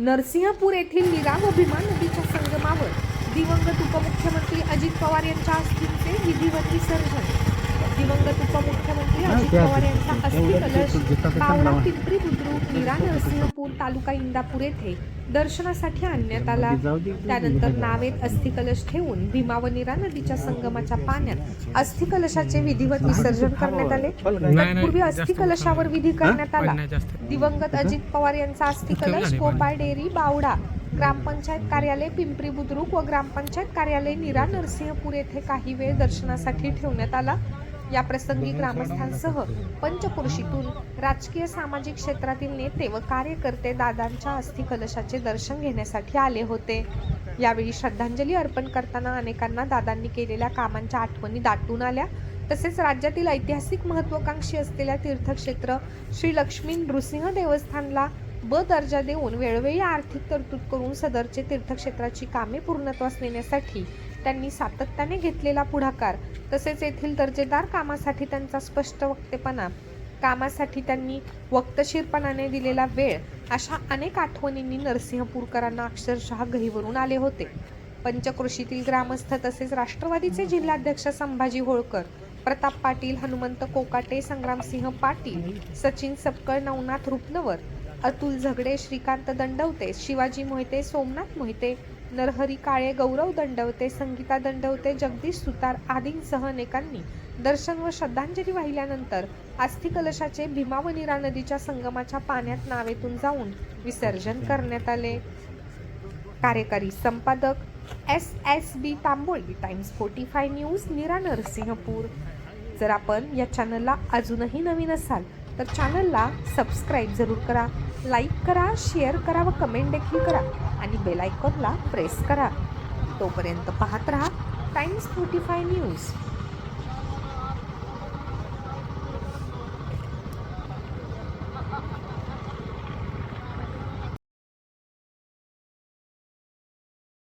नरसिंहपूर येथील निराम अभिमान नदीच्या संगमावर दिवंगत उपमुख्यमंत्री अजित पवार यांच्या अस्थिंचे विधिवत विसर्जन दिवंगत उपमुख्यमंत्री अजित पवार यांचा अस्थि कलश पावडा पिंपरी बुद्रुक नीरा नरसिंहपूर तालुका इंदापूर येथे दर्शनासाठी आणण्यात आला. त्यानंतर नावेत अस्थि कलश ठेवून भीमा व नीरा नदीच्या संगमाच्या पाण्यात अस्थि कलशाचे विधिवत विसर्जन करण्यात आले. तत्पूर्वी अस्थि कलशावर विधी करण्यात आला. दिवंगत अजित पवार यांचा अस्थि कलश गोपाळ डेअरी बावडा ग्रामपंचायत कार्यालय पिंपरी बुद्रुक व ग्रामपंचायत कार्यालय नीरा नरसिंहपूर येथे काही वेळ दर्शनासाठी ठेवण्यात आला. या प्रसंगी ग्रामस्थांसह पंचकृषीतून राजकीय सामाजिक क्षेत्रातील नेते व कार्यकर्ते दादांच्या अस्थि कलशाचे दर्शन घेण्यासाठी आले होते. यावेळी श्रद्धांजली अर्पण करताना अनेकांना दादांनी केलेल्या कामांच्या आठवणी दाटून आल्या. तसेच राज्यातील ऐतिहासिक महत्वाकांक्षी असलेल्या तीर्थक्षेत्र श्री लक्ष्मी नृसिंह देवस्थानला ब दर्जा देऊन वेळोवेळी आर्थिक तरतूद करून सदरचे तीर्थक्षेत्राची कामे पूर्णत्वास नेण्यासाठी त्यांनी सातत्याने घेतलेला पुढाकार तसेच येथील दर्जेदार कामासाठी त्यांचा स्पष्ट वक्तेपणा कामासाठी त्यांनी वक्तशीरपणाने दिलेला वेळ अशा अनेक आठवणींनी नरसिंहपूरकरांना अक्षरशः गहीवरून आले होते. पंचकृषीतील ग्रामस्थ तसेच राष्ट्रवादीचे जिल्हाध्यक्ष संभाजी होळकर प्रताप पाटील हनुमंत कोकाटे संग्रामसिंह पाटील सचिन सपकळ नवनाथ रुपनवर अतुल झगडे श्रीकांत दंडवते शिवाजी मोहिते सोमनाथ मोहिते नरहरी काळे गौरव दंडवते संगीता दंडवते जगदीश सुतार आदींसह अनेकांनी दर्शन व श्रद्धांजली वाहिल्यानंतर अस्थि कलशाचे भीमा व नीरा नदीच्या संगमाच्या पाण्यात नावेतून जाऊन विसर्जन करण्यात आले. कार्यकारी संपादक S S B Tamboli times forty five news Nira Narsinghpur. जर आपण या चॅनलला अजूनही नवीन असाल तर चॅनलला सबस्क्राईब जरूर करा. लाईक करा शेअर करा व कमेंट देखील करा आणि बेल आयकॉनला प्रेस करा. तोपर्यंत पाहत रहा टाइम्स फोर्टी फाय न्यूज.